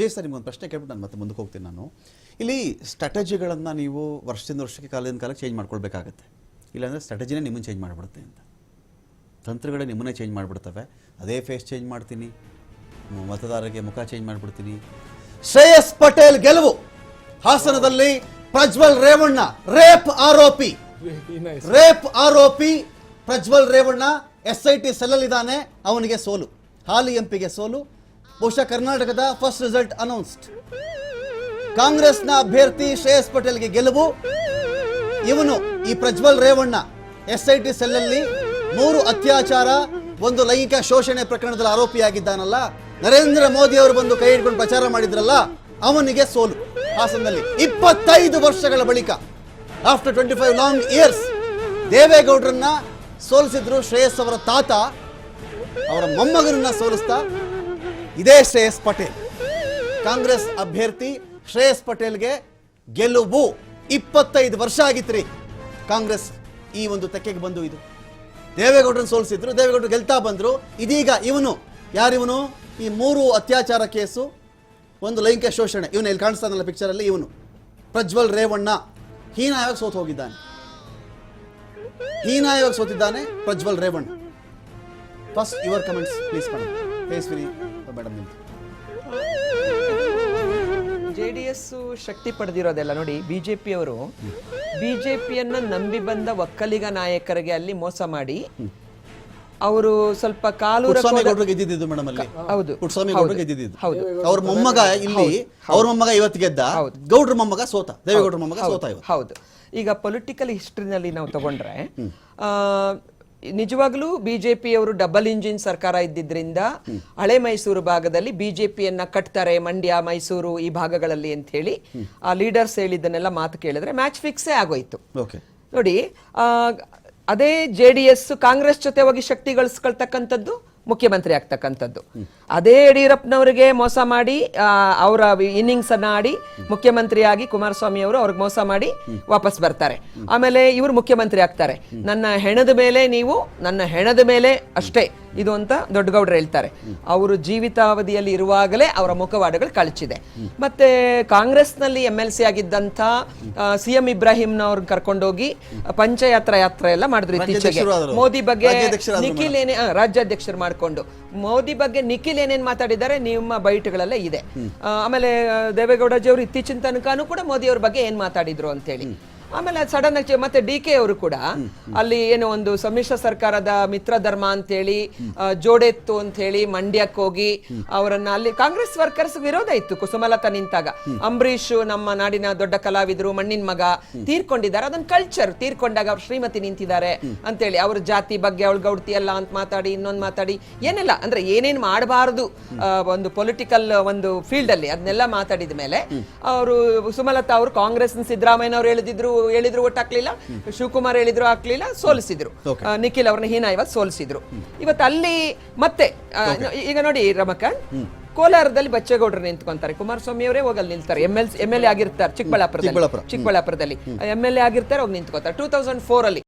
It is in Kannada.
ಜೈ ಸರ್ ನಿಮ್ಗೊಂದು ಪ್ರಶ್ನೆ ಕೇಳ್ಬಿಟ್ಟು ನಾನು ಮತ್ತೆ ಮುಂದಕ್ಕೆ ಹೋಗ್ತೀನಿ ನಾನು. ಇಲ್ಲಿ ಸ್ಟ್ರಾಟಜಿಗಳನ್ನು ನೀವು ವರ್ಷದಿಂದ ವರ್ಷಕ್ಕೆ ಕಾಲದಿಂದ ಕಾಲಕ್ಕೆ ಚೇಂಜ್ ಮಾಡ್ಕೊಳ್ಬೇಕಾಗತ್ತೆ. ಇಲ್ಲಾಂದರೆ ಸ್ಟ್ರಾಟಜಿನೇ ನಿಮ್ಮನ್ನು ಚೇಂಜ್ ಮಾಡಿಬಿಡುತ್ತೆ ಅಂತ. ತಂತ್ರಗಳೇ ನಿಮ್ಮನ್ನೇ ಚೇಂಜ್ ಮಾಡಿಬಿಡ್ತವೆ. ಅದೇ ಫೇಸ್ ಚೇಂಜ್ ಮಾಡ್ತೀನಿ. ಮತದಾರರಿಗೆ ಮುಖ ಚೇಂಜ್ ಮಾಡಿಬಿಡ್ತೀನಿ. ಶ್ರೇಯಸ್ ಪಟೇಲ್ ಗೆಲುವು. ಹಾಸನದಲ್ಲಿ ಪ್ರಜ್ವಲ್ ರೇವಣ್ಣ ರೇಪ್ ಆರೋಪಿ. ರೇಪ್ ಆರೋಪಿ Prajwal Revanna S I T ಸೆಲ್ಲಲ್ಲಿದ್ದಾನೆ ಅವನಿಗೆ ಸೋಲು. ಹಾಲಿ ಎಂಪಿಗೆ ಸೋಲು. ಬಹುಶಃ ಕರ್ನಾಟಕದ ಫಸ್ಟ್ ರಿಸಲ್ಟ್ ಅನೌನ್ಸ್ಡ್ ಕಾಂಗ್ರೆಸ್ನ ಅಭ್ಯರ್ಥಿ ಶ್ರೇಯಸ್ ಪಟೇಲ್ಗೆ ಗೆಲುವು. ಇವನು ಈ Prajwal Revanna S I T ಸೆಲ್ಲಲ್ಲಿ ಮೂರು ಅತ್ಯಾಚಾರ, ಒಂದು ಲೈಂಗಿಕ ಶೋಷಣೆ ಪ್ರಕರಣದಲ್ಲಿ ಆರೋಪಿಯಾಗಿದ್ದಾನಲ್ಲ. ನರೇಂದ್ರ ಮೋದಿ ಅವರು ಬಂದು ಕೈ ಹಿಡ್ಕೊಂಡು ಪ್ರಚಾರ ಮಾಡಿದ್ರಲ್ಲ, ಅವನಿಗೆ ಸೋಲು. ಹಾಸನದಲ್ಲಿ ಇಪ್ಪತ್ತೈದು ವರ್ಷಗಳ ಬಳಿಕ after twenty five long years ದೇವೇಗೌಡರನ್ನ ಸೋಲಿಸಿದ್ರು ಶ್ರೇಯಸ್ ಅವರ ತಾತ. ಅವರ ಮೊಮ್ಮಗನನ್ನ ಸೋಲಿಸ್ತಾ ಇದೇ ಶ್ರೇಯಸ್ ಪಟೇಲ್. ಕಾಂಗ್ರೆಸ್ ಅಭ್ಯರ್ಥಿ ಶ್ರೇಯಸ್ ಪಟೇಲ್ಗೆ ಗೆಲುವು ಇಪ್ಪತ್ತೈದು ವರ್ಷ ಆಗಿತ್ರಿ. ಕಾಂಗ್ರೆಸ್ ಈ ಒಂದು ತೆಕ್ಕೆಗೆ ಬಂದು ಇದು. ದೇವೇಗೌಡ್ರನ್ ಸೋಲಿಸಿದ್ರು, ದೇವೇಗೌಡರು ಗೆಲ್ತಾ ಬಂದ್ರು. ಇದೀಗ ಇವನು, ಯಾರಿವನು? ಈ ಮೂರು ಅತ್ಯಾಚಾರ ಕೇಸು, ಒಂದು ಲೈಂಗಿಕ ಶೋಷಣೆ. ಇವನು ಇಲ್ಲಿ ಕಾಣಿಸ್ತಾನಲ್ಲ ಪಿಕ್ಚರಲ್ಲಿ ಇವನು. ಪ್ರಜ್ವಲ್ ರೇವಣ್ಣ ಹೀನಾಯವಾಗಿ ಸೋತು ಹೋಗಿದ್ದಾನೆ? ಹೀನಾಯವಾಗಿ ಸೋತಿದ್ದಾನೆ? Prajwal Revanna. First your comments please madam madam ನಿಮ್ದು ಜೆ ಡಿ ಎಸ್ ಶಕ್ತಿ ಪಡೆದಿರೋದೆಲ್ಲ ನೋಡಿ ಬಿಜೆಪಿ ಅವರು ಬಿಜೆಪಿಯನ್ನ ನಂಬಿ ಬಂದ ಒಕ್ಕಲಿಗ ನಾಯಕರಿಗೆ ಅಲ್ಲಿ ಮೋಸ ಮಾಡಿ ಅವರು ಸ್ವಲ್ಪ ಕಾಲು ಪುಟ್ಟಸ್ವಾಮಿ ಗೌಡ್ರು ಗೆದ್ದಿದ್ದು ಮೇಡಮ್ ಅಲ್ಲಿ. ಹೌದು. ಪುಟ್ಟಸ್ವಾಮಿ. ಗೌಡ್ರು ಗೆದ್ದಿದ್ದು. ಹೌದು. ಅವ್ರ ಮೊಮ್ಮಗ ಇಲ್ಲಿ ಅವ್ರ ಮೊಮ್ಮಗ ಇವತ್ತು ಗೆದ್ದ ಹೌದು. ಗೌಡ್ರ ಮೊಮ್ಮಗ ಸೋತ ದೇವೇಗೌಡ್ರ ಮೊಮ್ಮಗ ಸೋತ ಇವತ್ತು. ಹೌದು. ಈಗ ಪೊಲಿಟಿಕಲ್ ಹಿಸ್ಟ್ರಿನಲ್ಲಿ ನಾವು ತಗೊಂಡ್ರೆ ಆ, ನಿಜವಾಗ್ಲೂ ಬಿಜೆಪಿಯವರು ಡಬಲ್ ಇಂಜಿನ್ ಸರ್ಕಾರ ಇದ್ದಿದ್ರಿಂದ ಹಳೆ ಮೈಸೂರು ಭಾಗದಲ್ಲಿ ಬಿಜೆಪಿಯನ್ನ ಕಟ್ತಾರೆ ಮಂಡ್ಯ ಮೈಸೂರು ಈ ಭಾಗಗಳಲ್ಲಿ ಅಂತ ಹೇಳಿ ಆ ಲೀಡರ್ಸ್ ಹೇಳಿದ್ದನ್ನೆಲ್ಲ ಮಾತು ಕೇಳಿದ್ರೆ ಮ್ಯಾಚ್ ಫಿಕ್ಸೇ ಆಗೋಯ್ತು. ನೋಡಿ ಆ, ಅದೇ ಜೆ ಡಿ ಎಸ್ ಕಾಂಗ್ರೆಸ್ ಜೊತೆ ಹೋಗಿ ಶಕ್ತಿ ಗಳಿಸ್ಕೊಳ್ತಕ್ಕಂಥದ್ದು ಮುಖ್ಯಮಂತ್ರಿ ಆಗ್ತಕ್ಕಂಥದ್ದು. ಅದೇ ಯಡಿಯೂರಪ್ಪನವರಿಗೆ ಮೋಸ ಮಾಡಿ ಅವರ ಇನ್ನಿಂಗ್ಸ್ ಅನ್ನ ಆಡಿ ಮುಖ್ಯಮಂತ್ರಿಯಾಗಿ ಕುಮಾರಸ್ವಾಮಿ ಅವರು ಅವ್ರಿಗೆ ಮೋಸ ಮಾಡಿ ವಾಪಸ್ ಬರ್ತಾರೆ. ಆಮೇಲೆ ಇವರು ಮುಖ್ಯಮಂತ್ರಿ ಆಗ್ತಾರೆ. ನನ್ನ ಹೆಣದ ಮೇಲೆ ನೀವು ನನ್ನ ಹೆಣದ ಮೇಲೆ ಅಷ್ಟೇ ಇದು ಅಂತ ದೊಡ್ಡಗೌಡರು ಹೇಳ್ತಾರೆ. ಅವರು ಜೀವಿತಾವಧಿಯಲ್ಲಿ ಇರುವಾಗಲೇ ಅವರ ಮುಖವಾಡಗಳು ಕಳಚಿದೆ. ಮತ್ತೆ ಕಾಂಗ್ರೆಸ್ನಲ್ಲಿ ಎಂ ಎಲ್ ಸಿ ಆಗಿದ್ದಂತ ಸಿ ಎಂ ಇಬ್ರಾಹಿಂನವ್ರ ಕರ್ಕೊಂಡೋಗಿ ಪಂಚಯಾತ್ರ ಯಾತ್ರೆ ಎಲ್ಲ ಮಾಡಿದ್ರು ಇತ್ತೀಚೆಗೆ. ಮೋದಿ ಬಗ್ಗೆ ನಿಖಿಲ್ ಏನೇ ರಾಜ್ಯಾಧ್ಯಕ್ಷರು ಮಾಡ್ಕೊಂಡು ಮೋದಿ ಬಗ್ಗೆ ನಿಖಿಲ್ ಏನೇನ್ ಮಾತಾಡಿದ್ದಾರೆ ನಿಮ್ಮ ಬೈಟ್ಗಳೆಲ್ಲ ಇದೆ. ಆಮೇಲೆ ದೇವೇಗೌಡ ದೇವೇಗೌಡಜಿ ಅವರು ಇತ್ತೀಚಿನ ತನಕನೂ ಕೂಡ ಮೋದಿಯವ್ರ ಬಗ್ಗೆ ಏನ್ ಮಾತಾಡಿದ್ರು ಅಂತೇಳಿ. ಆಮೇಲೆ ಸಡನ್ ಆಗಿ ಮತ್ತೆ ಡಿ ಕೆ ಅವರು ಕೂಡ ಅಲ್ಲಿ ಏನೋ ಒಂದು ಸಮ್ಮಿಶ್ರ ಸರ್ಕಾರದ ಮಿತ್ರ ಧರ್ಮ ಅಂತೇಳಿ ಹೇಳಿ ಜೋಡೆತ್ತು ಅಂತ ಹೇಳಿ ಮಂಡ್ಯಕ್ಕೆ ಹೋಗಿ ಅವರನ್ನ ಅಲ್ಲಿ ಕಾಂಗ್ರೆಸ್ ವರ್ಕರ್ಸ್ ವಿರೋಧ ಇತ್ತು ಕುಸುಮಲತಾ ನಿಂತಾಗ. ಅಂಬರೀಷ್ ನಮ್ಮ ನಾಡಿನ ದೊಡ್ಡ ಕಲಾವಿದರು ಮಣ್ಣಿನ ಮಗ ತೀರ್ಕೊಂಡಿದ್ದಾರೆ. ಅದನ್ನ ಕಲ್ಚರ್ ತೀರ್ಕೊಂಡಾಗ ಅವ್ರ ಶ್ರೀಮತಿ ನಿಂತಿದ್ದಾರೆ ಅಂತೇಳಿ. ಅವ್ರ ಜಾತಿ ಬಗ್ಗೆ ಅವಳು ಗೌಡ್ತಿ ಅಲ್ಲ ಅಂತ ಮಾತಾಡಿ ಇನ್ನೊಂದು ಮಾತಾಡಿ ಏನೆಲ್ಲ. ಅಂದ್ರೆ ಏನೇನ್ ಮಾಡಬಾರದು ಒಂದು ಪೊಲಿಟಿಕಲ್ ಒಂದು ಫೀಲ್ಡ್ ಅಲ್ಲಿ ಅದನ್ನೆಲ್ಲ ಮಾತಾಡಿದ ಮೇಲೆ ಅವರು ಸುಮಲತಾ ಅವರು ಕಾಂಗ್ರೆಸ್ ಸಿದ್ದರಾಮಯ್ಯ ಅವ್ರು ಹೇಳಿದ್ರು ಹೇಳಿದ್ರು ಒಟ್ಟು ಹಾಕ್ಲಿಲ್ಲ ಶಿವಕುಮಾರ್ ಹೇಳಿದ್ರು ಹಾಕ್ಲಿಲ್ಲ ಸೋಲಿಸಿದ್ರು. ನಿಖಿಲ್ ಅವ್ರನ್ನ ಇವತ್ತು ಸೋಲಿಸಿದ್ರು. ಇವತ್ತು ಅಲ್ಲಿ ಮತ್ತೆ ಈಗ ನೋಡಿ ರಮಕಾಂತ್ ಕೋಲಾರದಲ್ಲಿ ಬಚ್ಚೇಗೌಡರು ನಿಂತ್ಕೊಂತಾರೆ. ಕುಮಾರಸ್ವಾಮಿ ಅವರೇ ಹೋಗಲ್ಲಿ ನಿಲ್ತಾರೆ. M L M L A ಆಗಿರ್ತಾರೆ ಚಿಕ್ಕಬಳ್ಳಾಪುರದಲ್ಲಿ. ಚಿಕ್ಕಬಳ್ಳಾಪುರ. ಚಿಕ್ಕಬಳ್ಳಾಪುರದಲ್ಲಿ. ಎಂ ಎಲ್ ಎ ಆಗಿರ್ತಾರೆ ಹೋಗಿ ನಿಂತ್ಕೋತಾರೆ. ಟೂ ತೌಸಂಡ್ ಫೋರ್ ಅಲ್ಲಿ